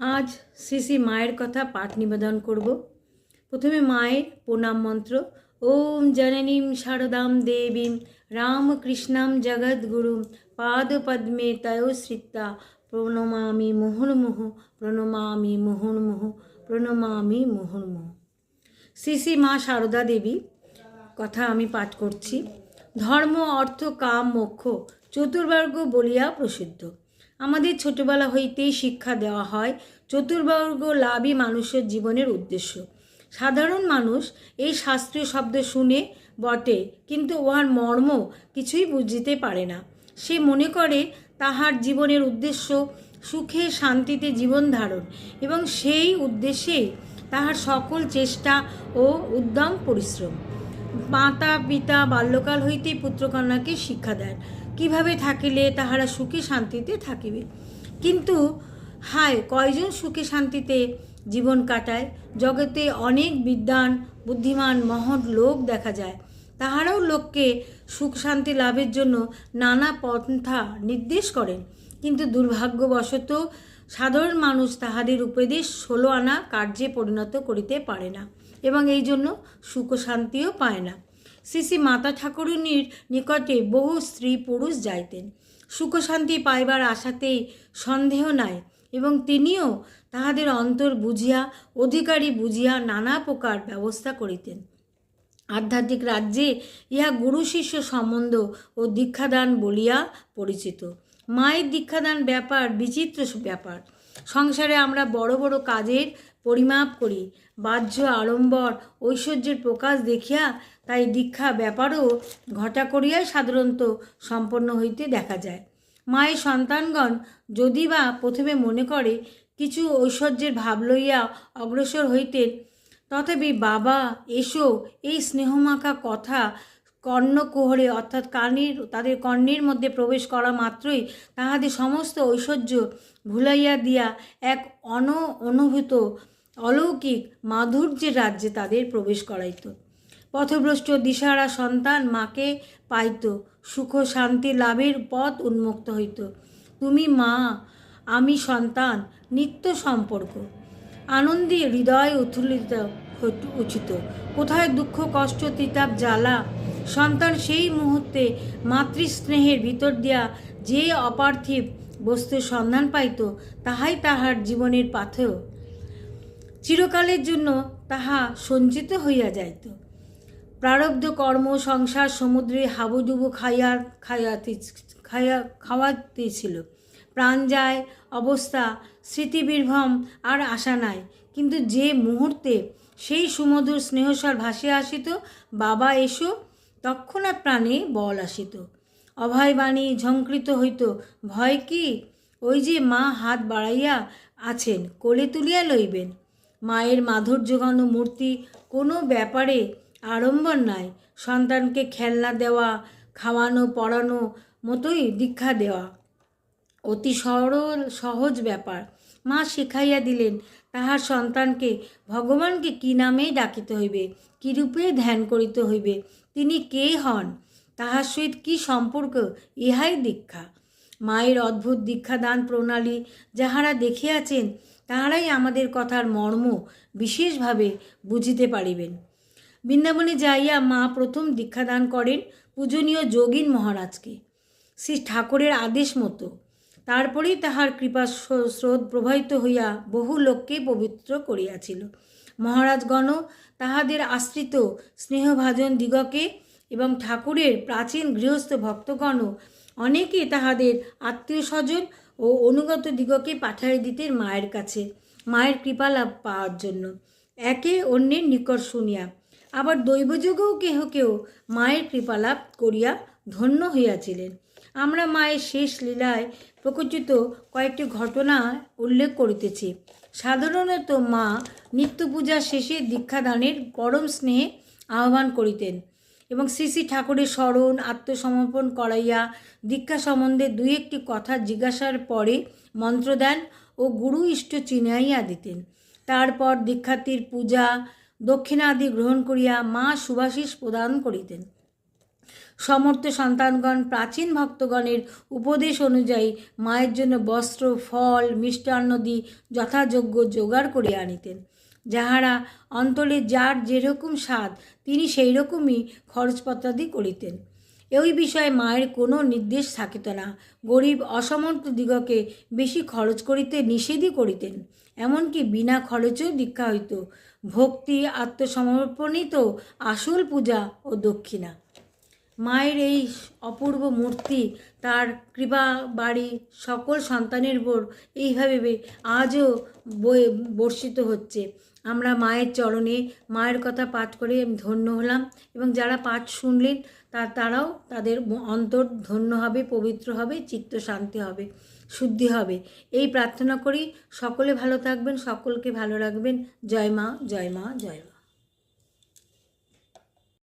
আজ শ্রী শ্রী মায়ের কথা পাঠ নিবেদন করব। প্রথমে মায়ের প্রণাম মন্ত্র। ওম জননীম শারদাম দেবীম রামকৃষ্ণাম জগদ্গুরুম পাদপদ্মে তয়োশ্রিতা প্রণমামি মুহুর্মুহ প্রণমামি মুহুর্মুহ প্রণমামি মুহুর্মুহ। শ্রী শ্রী মা শারদা দেবী, কথা আমি পাঠ করছি। ধর্ম, অর্থ, কাম, মোক্ষ চতুর্বর্গ বলিয়া প্রসিদ্ধ। আমাদের ছোটবেলা হইতেই শিক্ষা দেওয়া হয়, চতুর্বর্গ লাভই মানুষের জীবনের উদ্দেশ্য। সাধারণ মানুষ এই শাস্ত্রীয় শব্দ শুনে বটে, কিন্তু উহার মর্ম কিছুই বুঝিতে পারে না। সে মনে করে, তাহার জীবনের উদ্দেশ্য সুখে শান্তিতে জীবন ধারণ, এবং সেই উদ্দেশ্যেই তাহার সকল চেষ্টা ও উদ্যম পরিশ্রম। মাতা, পিতা, বাল্যকাল হইতেই পুত্রকন্যাকে শিক্ষা দেন। কীভাবে থাকিলে তাহারা সুখে শান্তিতে থাকিবে? কিন্তু হায়, কয়জন সুখে শান্তিতে জীবন কাটায়? জগতে অনেক বিদ্বান, বুদ্ধিমান, মহৎ লোক দেখা যায়। তাহারাও লোককে সুখ শান্তি লাভের জন্য নানা পন্থা নির্দেশ করেন। কিন্তু দুর্ভাগ্যবশত সাধারণ মানুষ তাহাদের উপদেশ ষোলো আনা কার্যে পরিণত করিতে পারে না। এবং এই জন্য সুখ শান্তিও পায় না। শ্রী শ্রী মাতা ঠাকুরুনির নিকটে বহু স্ত্রী পুরুষ যাইতেন। সুখ শান্তি পাইবার আশাতেই সন্দেহ নাই এবং তিনিও তাহাদের অন্তর বুঝিয়া, অধিকারী বুঝিয়া নানা প্রকার ব্যবস্থা করিতেন। আধ্যাত্মিক রাজ্যে ইহা গুরু শিষ্য সম্বন্ধ ও দীক্ষাদান বলিয়া পরিচিত। মায়ের দীক্ষাদান ব্যাপার, বিচিত্র ব্যাপার। সংসারে আমরা বড় বড় কাজের পরিমাপ করি বাহ্য আড়ম্বর ঐশ্বর্যের প্রকাশ দেখিয়া তাই দীক্ষা ব্যাপারও ঘটা করিয়াই সাধারণত সম্পন্ন হইতে দেখা যায়। মায়ের সন্তানগণ যদি বা প্রথমে মনে করে কিছু ঐশ্বর্যের ভাব লইয়া অগ্রসর হইতেন, তথাপি বাবা, এসো, এই স্নেহমাখা কথা কর্ণকুহরে অর্থাৎ কানের তাদের কর্ণের মধ্যে প্রবেশ করা মাত্রই তাহাদের সমস্ত ঐশ্বর্য ভুলাইয়া দিয়া এক অন অনুভূত অলৌকিক মাধুর্যের রাজ্যে তাদের প্রবেশ করাইত। পথভ্রষ্ট দিশারা সন্তান মাকে পাইত, সুখ শান্তি লাভের পথ উন্মুক্ত হইত। তুমি মা, আমি সন্তান, নিত্য সম্পর্ক। আনন্দে হৃদয় উথুলিত উচিত। কোথায় দুঃখ, কষ্ট তিতাপ জ্বালা? সন্তান সেই মুহূর্তে মাতৃস্নেহের ভিতর দিয়া যে অপার্থিব বস্তুর সন্ধান পাইত, তাহাই তাহার জীবনের পাথেয়। চিরকালের জন্য তাহা সঞ্চিত হইয়া যাইত। প্রারব্ধ কর্ম সংসার সমুদ্রে হাবুডুবু খাইয়া খাইয়াতে খাইয়া খাওয়াতেছিল প্রাণ যায়, অবস্থা, স্মৃতিবির্ভম আর আশা নাই। কিন্তু যে মুহূর্তে সেই সুমধুর স্নেহস্বর ভাসিয়া আসিত, বাবা এসো, তৎক্ষণাৎ প্রাণে বল আসিত। অভয়বাণী ঝঙ্কৃত হইত, ভয় কি? ওই যে মা হাত বাড়াইয়া আছেন, কোলে তুলিয়া লইবেন। মায়ের মাধুর্যঘন মূর্তি কোনো ব্যাপারে আড়ম্বর নাই। সন্তানকে খেলনা দেওয়া, খাওয়ানো, পড়ানো মতোই দীক্ষা দেওয়া। অতি সরল, সহজ ব্যাপার। মা শিখাইয়া দিলেন, তাহার সন্তানকে ভগবানকে কি নামে ডাকিতে হইবে কীরূপে ধ্যান করিতে হইবে, তিনি কে হন, তাহার সহিত কি সম্পর্ক, ইহাই দীক্ষা। মায়ের অদ্ভুত দীক্ষাদান প্রণালী যাহারা দেখিয়াছেন, তাহারাই আমাদের কথার মর্ম বিশেষভাবে বুঝিতে পারিবেন। বৃন্দাবনে যাইয়া মা প্রথম দীক্ষাদান করেন পূজনীয় যোগীন মহারাজকে, শ্রী ঠাকুরের আদেশ মতো। তারপরেই তাহার কৃপা স্রোত প্রবাহিত হইয়া বহু লোককে পবিত্র করিয়াছিল। মহারাজগণ তাহাদের আশ্রিত স্নেহভাজন দিগকে এবং ঠাকুরের প্রাচীন গৃহস্থ ভক্তগণ অনেকে তাহাদের আত্মীয় স্বজন ও অনুগত দিগকে পাঠাই দিতেন মায়ের কাছে, মায়ের কৃপালাভ পাওয়ার জন্য। একে অন্যের নিকট শুনিয়া, আবার দৈবযোগেও কেহ কেউ মায়ের কৃপালাভ করিয়া ধন্য হইয়াছিলেন। আমরা মায়ের শেষ লীলায় প্রকচিত কয়েকটি ঘটনা উল্লেখ করিতেছি। সাধারণত মা নিত্য পূজা শেষে দীক্ষাদানের পরম স্নেহে আহ্বান করিতেন। এবং শ্রী শ্রী ঠাকুরের স্মরণ, আত্মসমর্পণ করাইয়া দীক্ষা সম্বন্ধে দুই একটি কথা জিজ্ঞাসার পরে মন্ত্রদান ও গুরু ইষ্ট চিনাইয়া দিতেন। তারপর দীক্ষার্থীর পূজা, দক্ষিণাদি গ্রহণ করিয়া মা সুভাষিস প্রদান করিতেন। সমর্থ সন্তানগণ, প্রাচীন ভক্তগণের উপদেশ অনুযায়ী মায়ের জন্য বস্ত্র, ফল, মিষ্টান্নদি যথাযোগ্য জোগাড় করিয়া আনিতেন। যাহারা অন্তলে যার যেরকম স্বাদ, তিনি সেই রকমই খরচপত্রাদি করিতেন। এই বিষয়ে মায়ের কোনো নির্দেশ থাকিত না। গরিব অসমর্থ দিগকে বেশি খরচ করিতে নিষেধই করিতেন। এমনকি বিনা খরচেও দীক্ষা হইত। ভক্তি আত্মসমর্পণিত আসল পূজা ও দক্ষিণা। মায়ের এই অপূর্ব মূর্তি, তার কৃপা বাড়ি সকল সন্তানের উপর এইভাবে আজও বয়ে- বর্ষিত হচ্ছে। আমরা মায়ের চরণে মায়ের কথা পাঠ করে ধন্য হলাম এবং যারা পাঠ শুনলেন, তা তারাও তাদের অন্তর ধন্য হবে, পবিত্র হবে, চিত্ত শান্তি হবে, শুদ্ধি হবে। এই প্রার্থনা করি, সকলে ভালো থাকবেন, সকলকে ভালো রাখবেন। জয় মা জয় মা জয় মা।